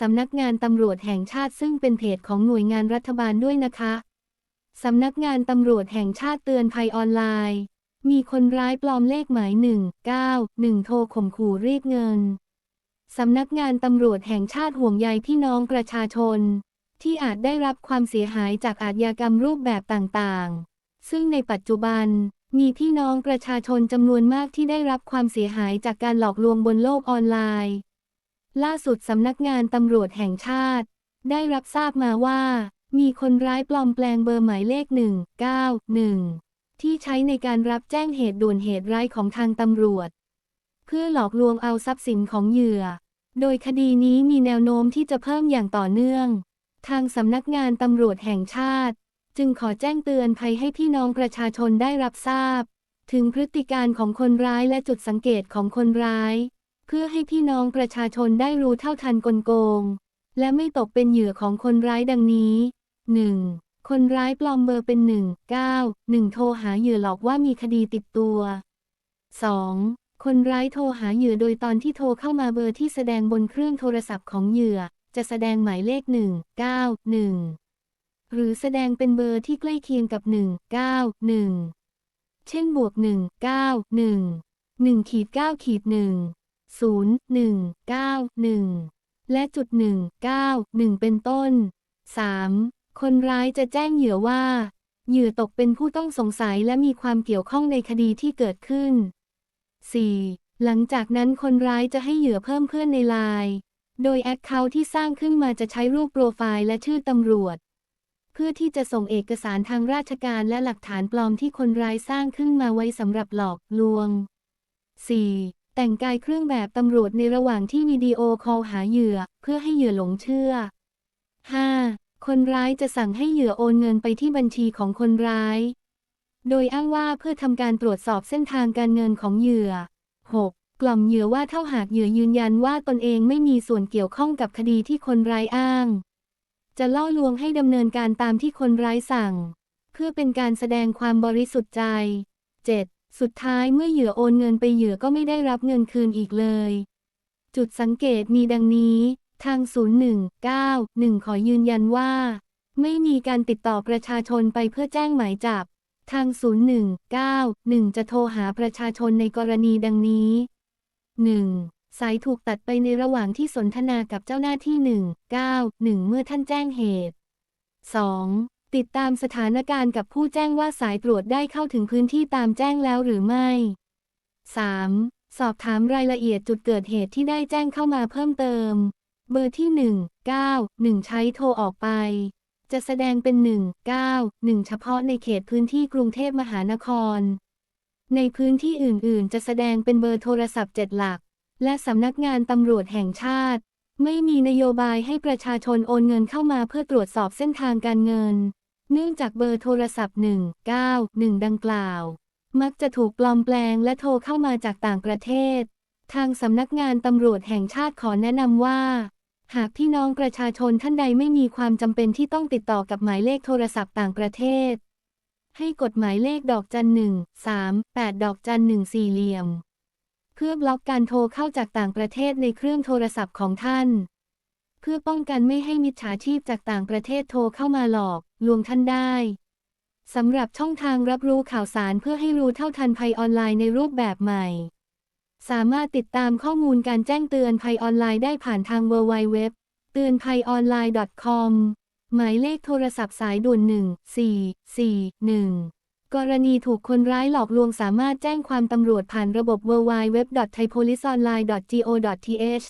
สำนักงานตำรวจแห่งชาติซึ่งเป็นเพจของหน่วยงานรัฐบาลด้วยนะคะสำนักงานตำรวจแห่งชาติเตือนภัยออนไลน์ มีคนร้ายปลอมเลขหมาย 1 9 1 โทรข่มขู่เรียกเงิน สำนักงานตำรวจแห่งชาติห่วงใยพี่น้องประชาชน ที่อาจได้รับความเสียหายจากอาชญากรรมรูปแบบต่างๆ ซึ่งในปัจจุบันมีพี่น้องประชาชนจำนวนมากที่ได้รับความเสียหายจากการหลอกลวงบนโลกออนไลน์ ล่าสุดสำนักงานตำรวจแห่งชาติ ได้รับทราบมาว่า มีคนร้ายปลอมแปลงเบอร์หมายเลข 191 ที่ใช้ในการรับแจ้งเหตุด่วนเหตุร้ายของทางตำรวจ เพื่อหลอกลวงเอาทรัพย์สินของเหยื่อ โดยคดีนี้มีแนวโน้มที่จะเพิ่มอย่างต่อเนื่อง ทางสำนักงานตำรวจแห่งชาติ จึงขอแจ้งเตือนภัยให้พี่น้องประชาชนได้รับทราบ ถึงพฤติการของคนร้ายและจุดสังเกตของคนร้าย เพื่อให้พี่น้องประชาชนได้รู้เท่าทันกลโกง และไม่ตกเป็นเหยื่อของคนร้ายดังนี้ 1. คนร้ายปลอมเบอร์เป็น 1 9 1 โทรหาเหยื่อหลอกว่ามีคดีติดตัว 2. คนร้ายโทรหาเหยื่อโดยตอนที่โทรเข้ามาเบอร์ที่แสดงบนเครื่องโทรศัพท์ของเหยื่อ จะแสดงหมายเลข 1 9 1หรือแสดงเป็นเบอร์ที่ใกล้เคียงกับ 1 9 1 เช่นบวก 1 9 1 1ขีด9ขีด1 0 1 9 1 และจุด1 9 1 เป็นต้น 3. คนร้ายจะแจ้งเหยื่อว่า เหยื่อตกเป็นผู้ต้องสงสัยและมีความเกี่ยวข้องในคดีที่เกิดขึ้น 4. หลังจากนั้นคนร้ายจะให้เหยื่อเพิ่มเพื่อนในไลน์โดยแอคเคาท์ที่สร้างขึ้นมาจะใช้รูปโปรไฟล์และชื่อตำรวจ เพื่อที่จะส่งเอกสารทางราชการและหลักฐานปลอมที่คนร้ายสร้างขึ้นมาไว้สำหรับหลอกลวง 4. แต่งกายเครื่องแบบตำรวจในระหว่างที่วิดีโอคอลหาเหยื่อ เพื่อให้เหยื่อหลงเชื่อ 5. คนร้ายจะสั่งให้เหยื่อโอนเงินไปที่บัญชีของคนร้าย โดยอ้างว่าเพื่อทำการตรวจสอบเส้นทางการเงินของเหยื่อ 6. กล่อมเหยื่อว่าเท่าหากเหยื่อยืนยันว่าตนเองไม่มีส่วนเกี่ยวข้องกับคดีที่คนร้ายอ้าง จะล่อลวงให้ดำเนินการตามที่คนร้ายสั่ง เพื่อเป็นการแสดงความบริสุทธิ์ใจ 7. สุดท้ายเมื่อเหยื่อโอนเงินไปเหยื่อก็ไม่ได้รับเงินคืนอีกเลย จุดสังเกตมีดังนี้ ทาง 0191 ขอยืนยันว่า ไม่มีการติดต่อประชาชนไปเพื่อแจ้งหมายจับ ทาง 0191 จะโทรหาประชาชนในกรณีดังนี้ 1. สายถูกตัดไปในระหว่างที่สนทนากับเจ้าหน้าที่ 191 เมื่อท่านแจ้งเหตุ 2. ติดตามสถานการณ์กับผู้แจ้งว่าสายตรวจได้เข้าถึงพื้นที่ตามแจ้งแล้วหรือไม่ 3. สอบถามรายละเอียดจุดเกิดเหตุที่ได้แจ้งเข้ามาเพิ่มเติม เบอร์ที่ 191 ใช้โทรออกไป จะแสดงเป็น 191 เฉพาะในเขตพื้นที่กรุงเทพมหานคร ในพื้นที่อื่น ๆ จะแสดงเป็นเบอร์โทรศัพท์ 7 หลัก และสำนักงานตำรวจแห่งชาติ ไม่มีนโยบายให้ประชาชนโอนเงินเข้ามาเพื่อตรวจสอบเส้นทางการเงิน เนื่องจากเบอร์โทรศัพท์ 191 ดังกล่าว มักจะถูกปลอมแปลงและโทรเข้ามาจากต่างประเทศ ทางสำนักงานตำรวจแห่งชาติขอแนะนำว่า หากพี่น้องประชาชนท่านใดไม่มีความจำเป็นที่ต้องติดต่อกับหมายเลขโทรศัพท์ต่างประเทศ ให้กดหมายเลขดอกจันหนึ่งสามแปดดอกจันหนึ่งสี่เหลี่ยม เพื่อบล็อกการโทรเข้าจากต่างประเทศในเครื่องโทรศัพท์ของท่าน เพื่อป้องกันไม่ให้มิจฉาชีพจากต่างประเทศโทรเข้ามาหลอก ลวงท่านได้สำหรับช่องทางรับรู้ข่าวสารเพื่อให้รู้เท่าทันภัยออนไลน์ในรูปแบบใหม่ สามารถติดตามข้อมูลการแจ้งเตือนภัยออนไลน์ได้ผ่านทาง www เตือนภัยออนไลน์ .com หมายเลขโทรศัพท์สายด่วน 1441 กรณีถูกคนร้ายหลอกลวงสามารถแจ้งความตำรวจผ่านระบบ www.thaipoliceonline.go.th